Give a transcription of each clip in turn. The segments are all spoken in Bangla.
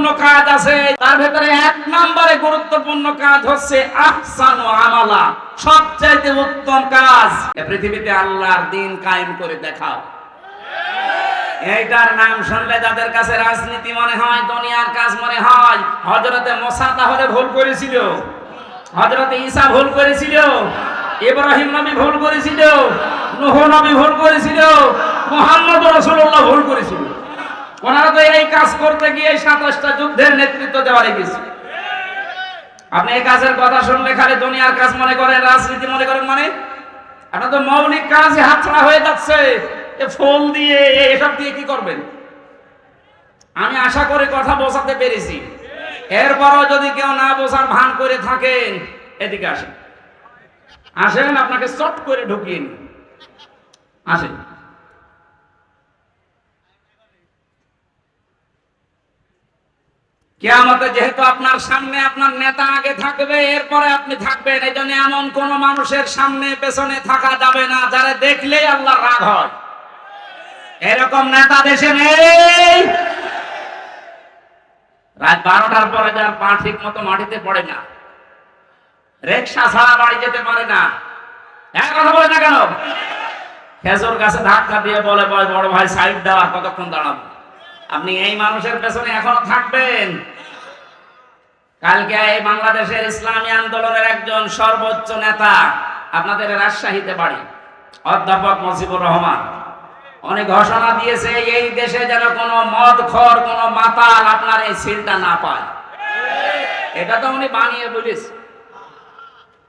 গুরুত্বপূর্ণ কাজ আছে। তার ভেতরে এক নম্বরে গুরুত্বপূর্ণ কাজ হচ্ছে আহসানু আমালা, সবচাইতে উত্তম কাজ। পৃথিবীতে আল্লাহর দিন কায়েম করে দেখাও। এইটার নাম শুনলে যাদের কাছে রাজনীতি মনে হয়, দুনিয়ার কাজ মনে হয় হজরতে মোসা তাহলে ভুল করেছিল। হজরতে ঈসা ভুল করেছিল। ইব্রাহিম নবী ভুল করেছিল। নূহ নবী ভুল করেছিল। মুহাম্মদ রাসূলুল্লাহ ভুল করেছিল। ওনারা তো এই কাজ করতে গিয়ে সাতাশটা যুদ্ধের নেতৃত্ব দেওয়া লেগেছে আপনি এই কাজের কথা শুনলে খালি দুনিয়ার কাজ মনে করেন, রাজনীতি মনে করেন মানে? আপনার তো মৌলিক কাজ হাতছাড়া হয়ে যাচ্ছে। এ ফোন দিয়ে এসব দিয়ে কি করবেন? আমি আশা করে কথা বোঝাতে পেরেছি। এরপরও যদি কেউ না বোঝার ভান করে থাকেন, এদিকে আসেন। আসেন, আপনাকে চট করে ঢুকিয়ে নিন আসেন। কেয়ামতে যেহেতু আপনার সামনে আপনার নেতা আগে থাকবে, এরপরে আপনি থাকবেন। এই জন্য এমন কোন মানুষের সামনে, পেছনে থাকা যাবে না, যারা দেখলেই আল্লাহ রাগ হয়। এরকম নেতা দেশে নেই। রাত বারোটার পরে যার পা ঠিক মতো মাটিতে পড়ে না। রিক্সা ছাড়া বাড়ি যেতে পারে না। এক কথা বলে না কেন? খেজুর গাছে ধাক্কা দিয়ে বলে বড় ভাই, সাইড দেওয়া কতক্ষণ দাঁড়াবো? আপনি এই মানুষের পেছনে এখনও থাকবেন। কালকে এই বাংলাদেশের ইসলামী আন্দোলনের একজন সর্বোচ্চ নেতা আপনাদের রাজশাহীতে বাড়ি, অধ্যাপক মজিবুর রহমান। অনেক ঘোষণা দিয়েছে, এই দেশে যেন কোনো মদ খর, কোনো মাতাল আপনার এই সিলটা না পায়। এটা তো উনি বানিয়ে বলিস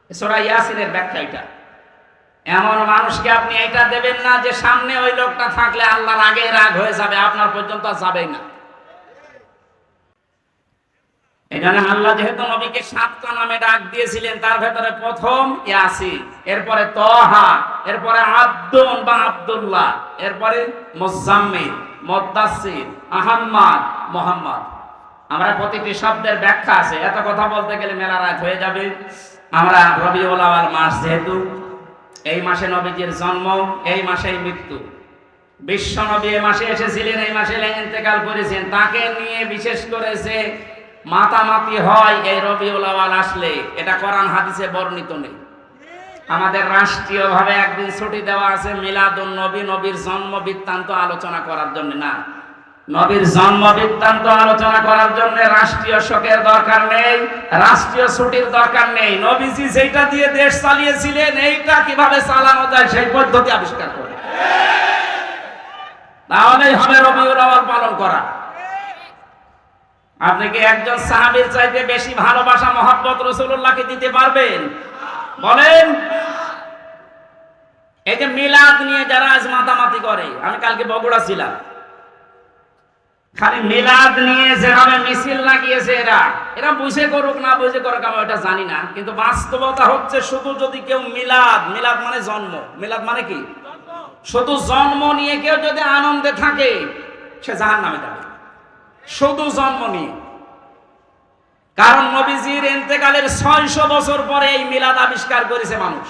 সোরা ইয়াসিনের ব্যাখ্যা এটা। এমন মানুষকে আপনি এটা দেবেন না যে সামনে ওই লোকটা থাকলে আল্লাহর আগে রাগ হয়ে যাবে, আপনার পর্যন্ত যাবেই না। এখানে আল্লাহ যেহেতু নবীকে সাতটা নামে ডাক দিয়েছিলেন, তার ভেতরে প্রথম ইয়াসিন, এরপরে তহা এরপরে আব্দুল বা আব্দুল্লাহ, এরপরে মোহাম্মদ। আমরা প্রতিটি শব্দের ব্যাখ্যা আছে, এত কথা বলতে গেলে মেলা রাত হয়ে যাবে। আমরা রবিউল আওয়াল মাস যেহেতু এই মাসে নবীজির জন্ম, এই মাসেই মৃত্যু। বিশ্ব নবী এই মাসে এসেছিলেন, এই মাসে ইন্তেকাল করেছেন। তাকে নিয়ে বিশেষ করে যে মাতামাতি হয়, এই রবিউল আওয়াল আসলে, এটা কোরআন হাদিসে বর্ণিত নেই। আমাদের রাষ্ট্রীয়ভাবে একদিন ছুটি দেওয়া আছে, মিলাদুন নবী, নবীর জন্ম বৃত্তান্ত আলোচনা করার জন্য না। নবীর জন্ম বৃত্তান্ত আলোচনা করার জন্য রাষ্ট্রীয় শোকের দরকার নেই, রাষ্ট্রীয় ছুটির দরকার নেই। নবীজি যেটা দিয়ে দেশ চালিয়েছিলেন, এইটা কীভাবে চালানো যায় সেই পদ্ধতি আবিষ্কার করে তাহলেই হবে রবিউল আওয়াল পালন করা। আপনি কি একজন সাহাবীর চাইতে বেশি ভালোবাসা, মহাব্বত রসুল্লাহকে দিতে পারবেন? বলেন। এই যে মিলাদ নিয়ে যারা আজ মাতামাতি করে, আমি কালকে বগুড়া ছিলাম। খালি মিলাদ নিয়ে যেভাবে মিছিল লাগিয়েছে এরা এরা বুঝে করুক না বুঝে করুক আমি ওটা জানি না। কিন্তু বাস্তবতা হচ্ছে শুধু যদি কেউ মিলাদ মিলাদ মানে জন্ম, মিলাদ মানে কি? শুধু জন্ম নিয়ে কেউ যদি আনন্দে থাকে, সে জাহান নামে যাবে। শুধু জন্ম নিয়ে। কারণ নবীজির এন্তেকালের ছয়শো বছর পরে এই মিলাদ আবিষ্কার করেছে মানুষ।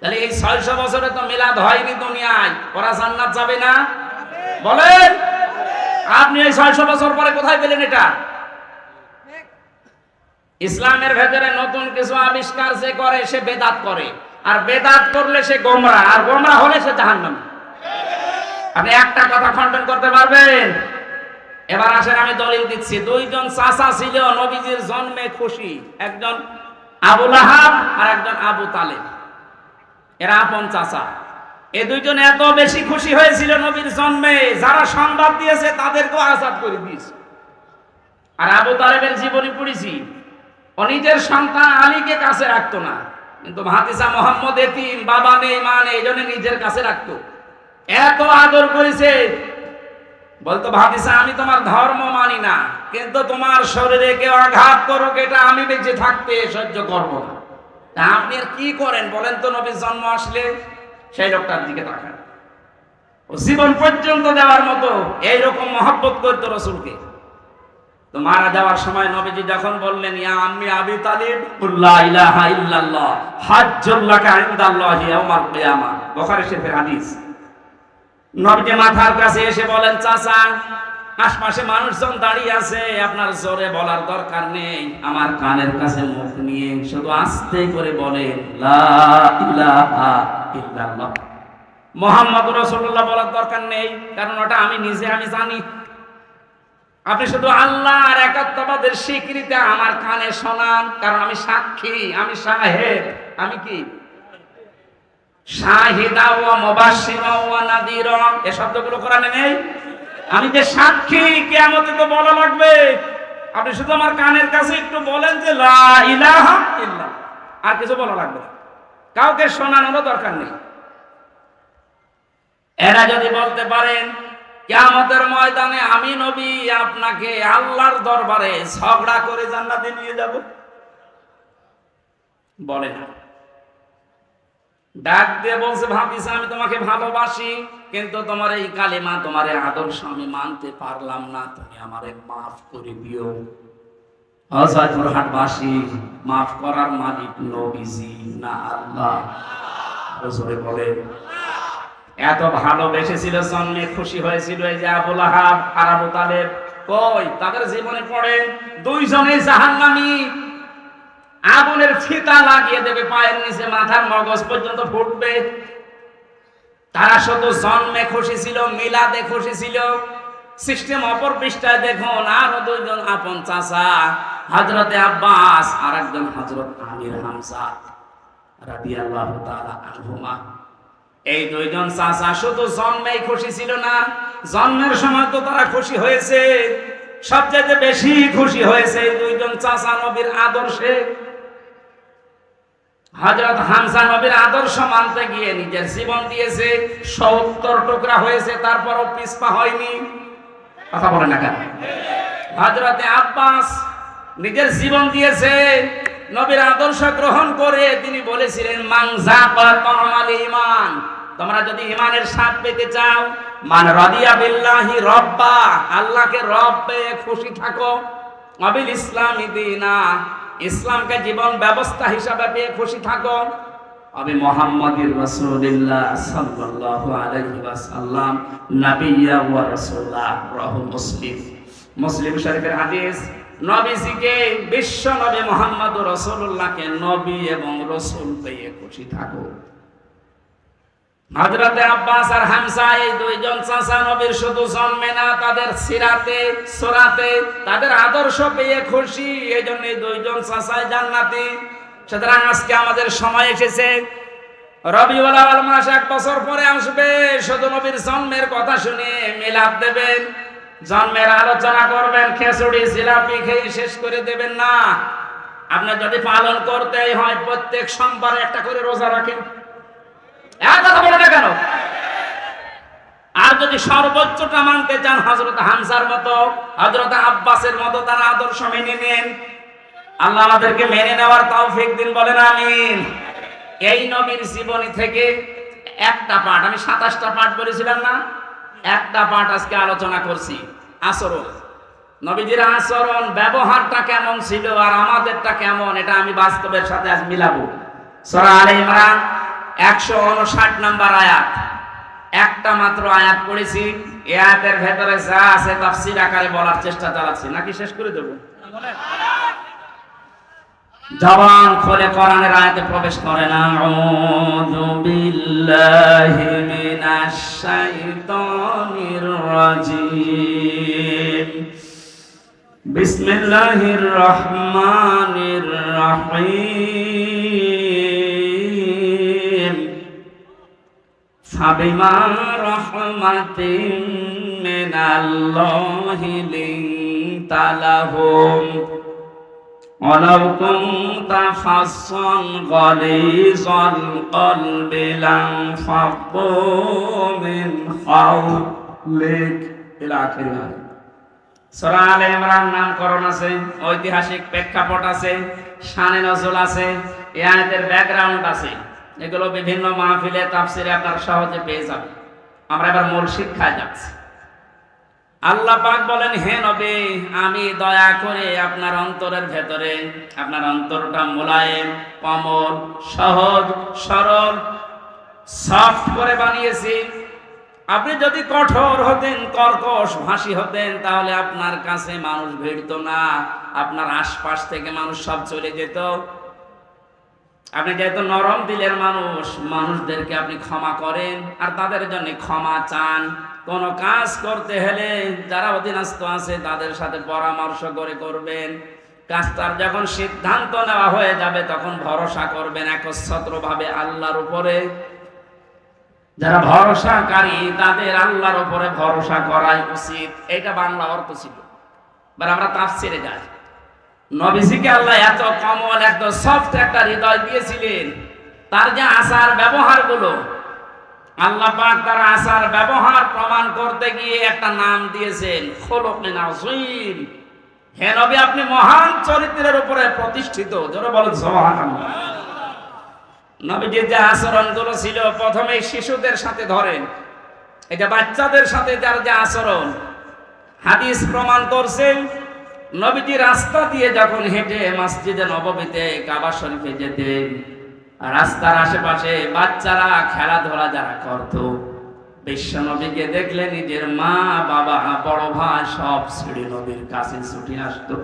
তাহলে এই ছয়শো বছরে তো মিলাদ হয়নি দুনিয়ায়, ওরা জান্নাত যাবে না? বলেন! আপনি এই ছয়শো বছর পরে কোথায় পেলেন এটা? ইসলামের ভেতরে নতুন কিছু আবিষ্কার যে করে, সে বেদাত করে। আর বেদাত করলে সে গোমরা, আর গোমরা হলে সে জাহান্নামী। আপনি একটা কথা খণ্ডন করতে পারবেন? এবার আসেন, আমি দলিল দিচ্ছি। দুইজন চাচা ছিল, নবীজির জন্মে খুশি। একজন আবুল আহাব আর একজন আবু তালেব। এরা আপন চাচা। এই দুইজন এত বেশি খুশি হয়েছিল নবীর জন্মে, যারা সংবাদ দিয়েছে তাদেরকেও আজাদ করে দিয়েছে। আর আবু তালেবের জীবনী পড়েছি, ও নিজের সন্তান আলীকে কাছে রাখতো না, কিন্তু ভাতিসা মোহাম্মদ এতিম, বাবা নেই, মা নেই জন্য নিজের কাছে রাখতো। এত আদর করেছে, বলতো ভাতিসা আমি তোমার ধর্ম মানি না, কিন্তু তোমার শরীরে কেউ আঘাত করুক, এটা আমি বেঁচে থাকতে সহ্য করব না। আপনি আর কি করেন বলেন তো, নবীর জন্ম আসলে? সেই লোকটার দিকে তাকান ও জীবন পর্যন্ত দেওয়ার মতো এইরকম মহব্বত করতো রসুলকে। তো মারা যাওয়ার সময় নবীজি যখন বললেন, ইয়া আম্মি আবি তালিব লা ইলাহা ইল্লাল্লাহ, হাজ্জুল্লাকা কিয়ামা। বুখারী শরীফের হাদিস। নবীজি মাথার কাছে এসে বলেন, চাচা আশপাশে মানুষজন দাঁড়িয়ে আছে, আপনার জোরে বলার দরকার নেই। আমার কানের কাছে মুখ নিয়ে শুধু আস্তে করে বলেন, লা ইলাহা ইল্লাল্লাহ। মোহাম্মদ বলার দরকার নেই, কারণ ওটা আমি নিজে, আমি জানি। আপনি শুধু একাত্মবাদের স্বীকৃতি আমার কানে শোনান, কারণ আমি সাক্ষী, আমি আমি কি? শাহিদা নাদিরা এই শব্দগুলো কোরআনে নেই? আমি যে সাক্ষী, কিয়ামতে তো বলা লাগবে। আপনি শুধু আমার কানের কাছে একটু বলেন যে লা ইলাহা আর কিছু বলা লাগবে না। কাউকে শোনানোরও দরকার নেই। এরা যদি বলতে পারেন, কিয়ামতের ময়দানে আমি নবী, আপনাকে আল্লাহর দরবারে ঝগড়া করে জান্নাতে নিয়ে যাব। বলে না। ডাক দিয়ে বলছে ভাবিস আমি তোমাকে ভালোবাসি, কিন্তু তোমার এই কালিমা, তোমার আদর্শ আমি মানতে পারলাম না। তুমি আমারে মাফ করে দিও। হাটবাসী, মাফ করার মালিক নবীজি না আল্লাহ। বলে এত ভালোবেসেছিল খুশি হয়েছিল এই যে আবুল আহাব আর আবু তালেব। কই, তাদের জীবনে পড়ে দুইজনে জাহান্নামী। আগুনের ফিতা লাগিয়ে দেবে, পায়ের নিচে মাথার মগজ পর্যন্ত ফুটবে। তারা শুধু জন্মে খুশি ছিল, মিলাদে খুশি ছিল। সিস্টেম অপর পৃষ্ঠায় দেখুন, আরও দুইজন আপন চাচা। হজরতে আব্বাস আর একজন হজরত আমির হামসা রাদিয়াল্লাহু তাআলা আনহুমা। এই দুইজন চাচা শুধু জন্মেই খুশি ছিল না, জন্মের সময় তো তারা খুশি হয়েছে। সবচেয়ে বেশি খুশি হয়েছে এই দুইজন চাচা নবীর আদর্শে। হজরত হামসা নবীর আদর্শ মানতে গিয়ে নিজের জীবন দিয়েছে, সত্তর টুকরা হয়েছে, তারপরও পিসপা হয়নি। কথা বলে না কেন? হজরতে আব্বাস নিজের জীবন দিয়েছে, নবীর আদর্শ গ্রহণ করে তিনি বলেছিলেন মাংজা পামাল ইমান তোমরা যদি ইমানের স্বাদ পেতে চাও, মান রাদিয়া বিল্লাহি রব্বা। আল্লাহকে রব্বে খুশি থাকো। অবিল ইসলাম দিনা। ইসলামকে জীবন ব্যবস্থা হিসাবে পেয়ে খুশি থাকো। আমি মোহাম্মদুর রাসূলুল্লাহ সাল্লাল্লাহু আলাইহি ওয়াসাল্লাম নাবিয়্যা ওয়া রাসূলা, রাহু মুসলিম। মুসলিম শরীফের হাদিস নবীজিকে বিশ্ব নবী মোহাম্মদ রাসূলুল্লাহকে নবী এবং রাসূল পেয়ে খুশি থাকো। হযরতে আব্বাস আর হামসা, এই দুইজন চাচা নবীর শুধু জন্মে না, তাদের সিরাতে, সোরাতে, তাদের আদর্শ পেয়ে খুশি। এই জন্য দুইজন চাচাই জান্নাতি। সুতরাং আজকে আমাদের সময় এসেছে। রবিউল মাস এক বছর পরে আসবে। শুধু নবীর জন্মের কথা শুনে মিলাদ দেবেন। জন্মের আলোচনা করবেন খেচুড়ি জিলাপি খেয়ে শেষ করে দেবেন না। আপনার যদি পালন করতেই হয়, প্রত্যেক সোমবার একটা করে রোজা রাখেন। কথা বলে না কেন? আর যদি সর্বোচ্চটা মানতে চান হজরত হামসার মতো হজরত আব্বাসের মতো তার আদর্শ মেনে নেন। আল্লাহ আমাদেরকে মেনে নেওয়ার তৌফিক দিন, বলেন আমিন। এই নবীর জীবনী থেকে একটা পাঠ, আমি সাতাশটা পাঠ বলেছিলাম না? একটা পাঠ আজকে আলোচনা করছি। আচরণ নবীজির আচরণ ব্যবহারটা কেমন ছিল আর আমাদেরটা কেমন, এটা আমি বাস্তবের সাথে আজ মিলাবো। সরা আলে ইমরান একশো উনষাট নাম্বার আয়াত। একটা মাত্র আয়াত পড়েছি, এ আয়াতের ভেতরে যা আছে তাফসির আকারে বলার চেষ্টা চালাচ্ছি। নাকি শেষ করে দেবো? জবান খুলে কোরআনের আয়াতে প্রবেশ করে না। আউযু বিল্লাহি মিনাশ শাইতানির রাজিম। বিসমিল্লাহির রহমানির রহিম। ফাবিমা রহমাতিন মিনাল্লাহি লিনতালাহুম। ولو كنت فظا غليظ القلب لانفضوا من حولك إلى آخر الآية সূরা আলে ইমরান নামকরণ আছে ঐতিহাসিক প্রেক্ষাপট আছে শানে নজল আছে এই আয়াতের ব্যাকগ্রাউন্ড আছে এগুলো বিভিন্ন মাহফিলে তাফসিরে আপনারা সহজে পেয়ে যাবেন আমরা এবার মূল শিক্ষায় যাচ্ছি আল্লাহ পাক বলেন, হে নবী, আমি দয়া করে আপনার অন্তরের ভেতরে, আপনার অন্তরটা মোলায়েম, কমল, সহজ, সরল, সফট করে বানিয়েছি। আপনি যদি কঠোর হতেন, কর্কশ ভাষী হতেন, তাহলে আপনার কাছে মানুষ ভিড়ত না। আপনার আশপাশ থেকে মানুষ সব চলে যেত। আপনি যেহেতু নরম দিলের মানুষ, মানুষদেরকে আপনি ক্ষমা করেন, আর তাদের জন্য ক্ষমা চান কোন কাজ করতে হলে যারা অধীনস্থ আছে তাদের সাথে পরামর্শ করে করবেন। কাজটার যখন সিদ্ধান্ত নেওয়া হয়ে যাবে, তখন ভরসা করবেন একচ্ছত্র ভাবে আল্লাহর উপরে। যারা ভরসাকারী, তাদের আল্লাহর উপরে ভরসা করাই উচিত। এটা বাংলা অর্থ ছিল। এবার আমরা তাফসিরে যাই। নবীজিকে আল্লাহ এত কমল, এত সফট একটা হৃদয় দিয়েছিলেন। তার যে আচার ব্যবহারগুলো আল্লাহ পাক তার আচার ব্যবহার প্রমাণ করতে গিয়ে একটা নাম দিয়েছেন, খোলকিন আযীম হে নবী, আপনি মহান চরিত্রের উপরে প্রতিষ্ঠিত। জোরে বলেন, সুবহানাল্লাহ। নবীজির যে আচরণগুলো ছিল প্রথমে শিশুদের সাথে ধরেন এটা বাচ্চাদের সাথে যার যে আচরণ, হাদিস প্রমাণ করছে, নবীজি রাস্তা দিয়ে যখন হেঁটে মসজিদে নবমীতে কাবা শরীফে যেতেন রাস্তার আশেপাশে বাচ্চারা খেলাধুলা যারা করত বিশ্ব নবীকে দেখলে নিজের মা, বাবা, বড় ভাই সব সিঁড়ি নবীর কাছে ছুটে আসতো।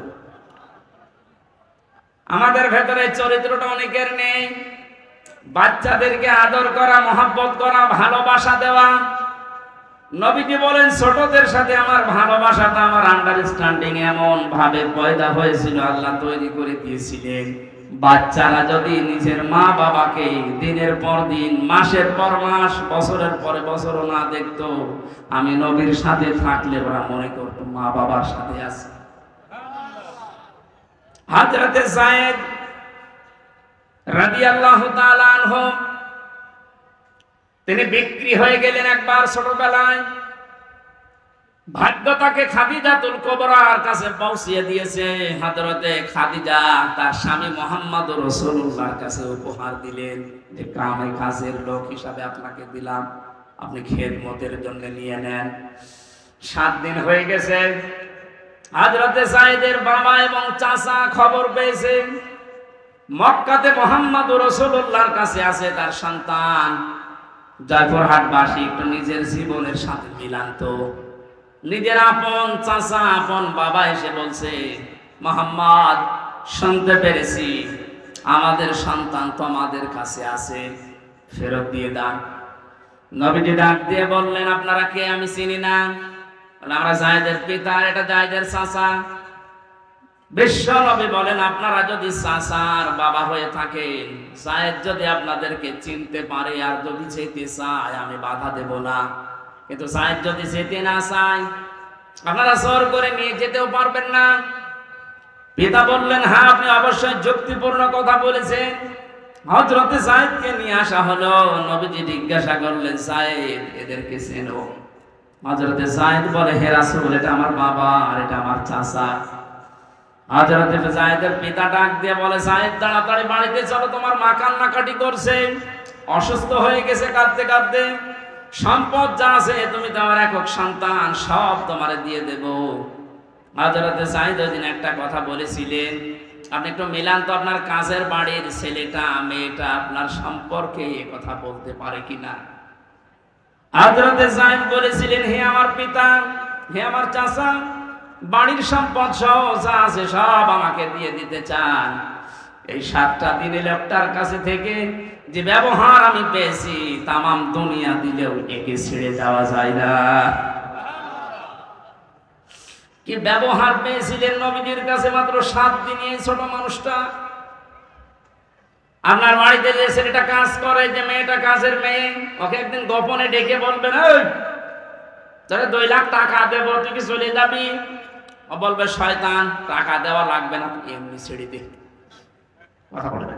আমাদের ভেতরে চরিত্রটা অনেকের নেই। বাচ্চাদেরকে আদর করা, মহাব্বত করা, ভালোবাসা দেওয়া। নবীজি বলেন, ছোটদের সাথে আমার ভালোবাসাটা আমার আন্ডারস্ট্যান্ডিং এমন ভাবে পয়দা হয়েছিল, আল্লাহ তৈরি করে দিয়েছিলেন। বাচ্চারা যদি নিজের মা বাবাকে দিনের পর দিন, মাসের পর মাস, বছরের পরে বছর না দেখতো, আমি নবীর সাথে থাকলে ওরা মনে করতো মা বাবার সাথে আছে। হাজরাতে রাদিয়াল্লাহু তাআলা আনহু, তিনি বিক্রি হয়ে গেলেন একবার ছোটবেলায়। ভাগ্য তাকে খাদিজাতুল কোবরার কাছে পৌঁছিয়ে দিয়েছে। হযরতে খাদিজা তার স্বামী মোহাম্মদ রসুল্লাহর কাছে উপহার দিলেন যে কামে কাজের লোক হিসাবে আপনাকে দিলাম। আপনি খেদমতের জন্য নিয়ে নেন। সাত দিন হয়ে গেছে। হযরতে সাইদের বাবা এবং চাচা খবর পেয়েছে। মক্কাতে মোহাম্মদ রসুল্লাহর কাছে আছে তার সন্তান। জয়পুরহাট বাসী একটু নিজের জীবনের সাথে মিলান তো। নিজের আপন চাচা, আপন বাবা এসে বলছে, মোহাম্মদ, শুনতে পেরেছি। আমাদের সন্তান তোমাদের কাছে আছে। ফেরত দিয়ে দান নবীজি ডাক দিয়ে বললেন, আপনারা কে? আমি চিনি না। আমরা জায়দের পিতা এটা জায়দের চাচা। বিশ্ব নবী বলেন, আপনারা যদি চাচার বাবা হয়ে থাকেন সাহেব যদি আপনাদেরকে চিনতে পারে আর যদি যেতে চায়, আমি বাধা দেব না। কিন্তু সাহেব যদি যেতে না চায় আপনারা সর করে নিয়ে যেতেও পারবেন না। পিতা বললেন হ্যাঁ আপনি অবশ্যই যুক্তিপূর্ণ কথা বলেছেন। হজরতে সাহেবকে নিয়ে আসা হলো। নবীজি জিজ্ঞাসা করলেন সাহেব এদেরকে চেনো? হজরতে সাহেব বলে, হে রাসূল, এটা আমার বাবা আর এটা আমার চাচা। হাজরতে জায়েদের পিতা ডাক দিয়ে বলে জায়েদ তাড়াতাড়ি বাড়িতে চলো, তোমার মা কান্নাকাটি করছে। অসুস্থ হয়ে গেছে কাঁদতে কাঁদতে। সম্পদ যা আছে, তুমি তো আমার একক সন্তান, সব তোমারে দিয়ে দেব। হাজরতে ওই দিন একটা কথা বলেছিলেন, আপনি একটু মিলান তো আপনার কাজের বাড়ির ছেলেটা, মেয়েটা আপনার সম্পর্কে এ কথা বলতে পারে কিনা? হাজরতে জায়েদ বলেছিলেন, হে আমার পিতা, হে আমার চাচা, বাড়ির সম্পদ সহ যা আছে সব আমাকে দিয়ে দিতে চান। এই সাতটা দিনে লোকটার কাছে থেকে যে ব্যবহার আমি পেয়েছি তামাম দুনিয়া দিলেও একে ছেড়ে যাওয়া যায় না। কি ব্যবহার পেয়েছিলেন নবীজির কাছে মাত্র সাত দিনে এই ছোট মানুষটা? আপনার বাড়িতে যে ছেলেটা কাজ করে, যে মেয়েটা কাজের মেয়ে, ওকে একদিন গোপনে ডেকে বলবে না তোরে দুই লাখ টাকা দেবো, তুই কি চলে যাবি? ও বলবে, শয়তান, টাকা দেওয়া লাগবে না এমনি ছেড়ে দে। কথা বলবে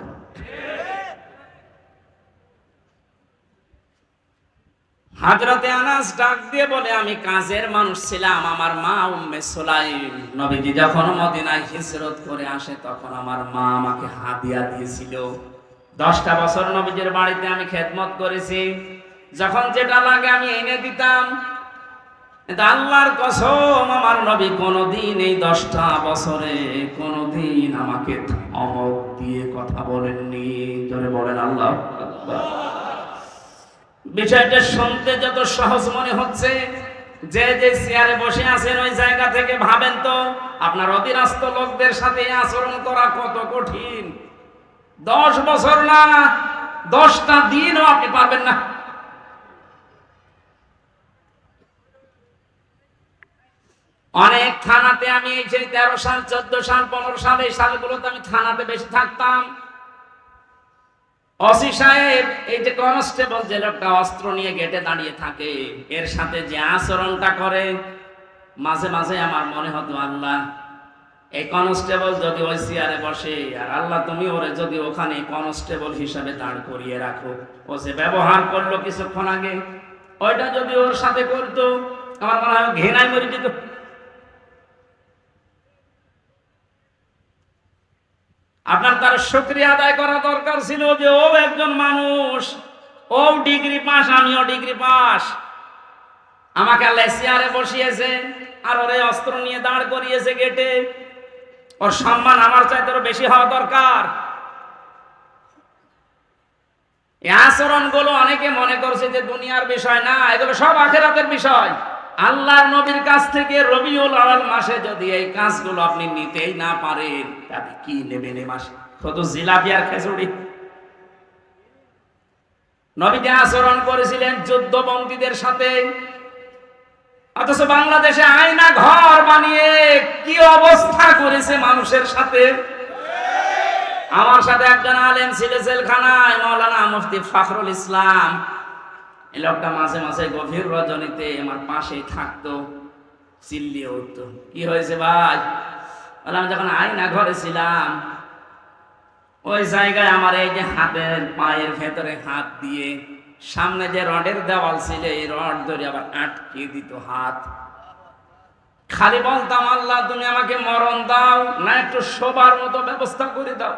হাজরতে আনাস ডাক দিয়ে বলে, আমি কাজের মানুষ ছিলাম, আমার মা উম্মে সোলাইম। নবীজি যখন মদিনায় হিজরত করে আসে, তখন আমার মা আমাকে হাদিয়া দিয়েছিল। দশটা বছর নবীজির বাড়িতে আমি খেদমত করেছি। যখন যেটা লাগে আমি এনে দিতাম। আল্লাহর কসম, আমার নবী কোনোদিন এই দশটা বছরে কোনোদিন আমাকে ধমক দিয়ে কথা বলেননি। জোরে বলেন আল্লাহ। বিষয়টা শুনতে যত সহজ মনে হচ্ছে, যে যে চেয়ারে বসে আছেন ওই জায়গা থেকে ভাবেন তো, আপনার অধীনস্থ লোকদের সাথে আচরণ করা কত কঠিন। দশ বছর না, দশটা দিনও আপনি পারবেন না। অনেক থানাতে আমি এই যে তেরো সাল, চোদ্দ সাল, পনেরো সাল এই সালগুলোতে আমি থানাতে বেশি থাকতাম। অসি সাহেব, এই যে কনস্টেবল যে লোকটা অস্ত্র নিয়ে গেটে দাঁড়িয়ে থাকে, এর সাথে যে আচরণটা করে, মাঝে মাঝে আমার মনে হতো, আল্লাহ, এই কনস্টেবল যদি ওই চেয়ারে বসে, আর আল্লাহ তুমি ওরে যদি ওখানে কনস্টেবল হিসাবে দাঁড় করিয়ে রাখো। ও যে ব্যবহার করল কিছুক্ষণ আগে, ওইটা যদি ওর সাথে করতো, আমার মনে হয় ঘৃণায় মরে যেত আপনার তার শুক্রিয়া আদায় করা দরকার ছিল যে ও একজন মানুষ। ও ডিগ্রি পাস, আমিও ডিগ্রি পাস। আমাকে আল্লাহ চেয়ারে বসিয়েছে আর ওরে অস্ত্র নিয়ে দাঁড় করিয়েছে গেটে। ওর সম্মান আমার চাইতে বেশি হওয়া দরকার। আচরণগুলো অনেকে মনে করছে যে দুনিয়ার বিষয় না, এগুলো সব আখেরাতের বিষয়। আল্লাহর নবীর কাছ থেকে রবিউল আওয়াল মাসে যদি এই কাজগুলো আপনি নিতেই না পারেন তাতে কি নেবেন এই মাসে? শুধু জিলাপি আর খেচুড়ি নবীতে আচরণ করেছিলেন যুদ্ধবন্দীদের সাথে। অথচ বাংলাদেশে আয়না ঘর বানিয়ে কি অবস্থা করেছে মানুষের সাথে? আমার সাথে একজন আলেম ছিল জেলখানায়, মৌলানা মুফতি ফখরুল ইসলাম। এই লোকটা মাঝে মাঝে গভীর রজনীতে আমার পাশেই থাকতো, চিল্লিয়ে উঠতো। কি হয়েছে ভাই? বললাম যখন আয়না ঘরে ছিলাম, ওই জায়গায় আমার এই যে হাতের পায়ের ভেতরে হাত দিয়ে সামনে যে রডের দেওয়াল ছিল, এই রড ধরে আবার আটকে দিত হাত। খালি বলতাম, আল্লাহ, তুমি আমাকে মরণ দাও, না একটু শোবার মতো ব্যবস্থা করে দাও।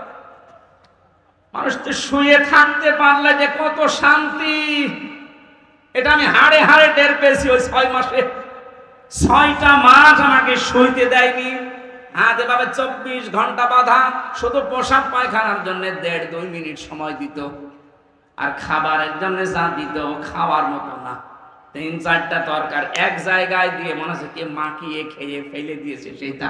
মানুষ তো শুয়ে থাকতে পারলে যে কত শান্তি। এটা আমি হাড়ে হাড়ে টের পেয়েছি, ওই ছয় মাসে। ছয়টা মাস আমাকে শুইতে দেয়নি। হাত এভাবে চব্বিশ ঘণ্টা বাধা, শুধু পোশাক পায়খানার জন্য দেড় দুই মিনিট সময় দিত। আর খাবারের জন্য যা দিত খাওয়ার মতো না। তিন চারটা তরকার এক জায়গায় দিয়ে মনে হচ্ছে কে মাখিয়ে খেয়ে ফেলে দিয়েছে সেইটা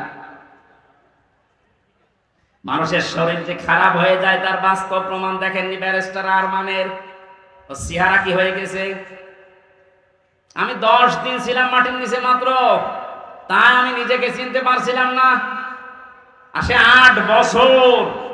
মানুষের শরীর যে খারাপ হয়ে যায়, তার বাস্তব প্রমাণ দেখেননি ব্যারিস্টার আরমানের। ও সিহারা কি হয়ে গেছে? আমি দশ দিন ছিলাম মাটির নিচে মাত্র। তাই আমি নিজেকে চিনতে পারছিলাম না। আর সে আট বছর।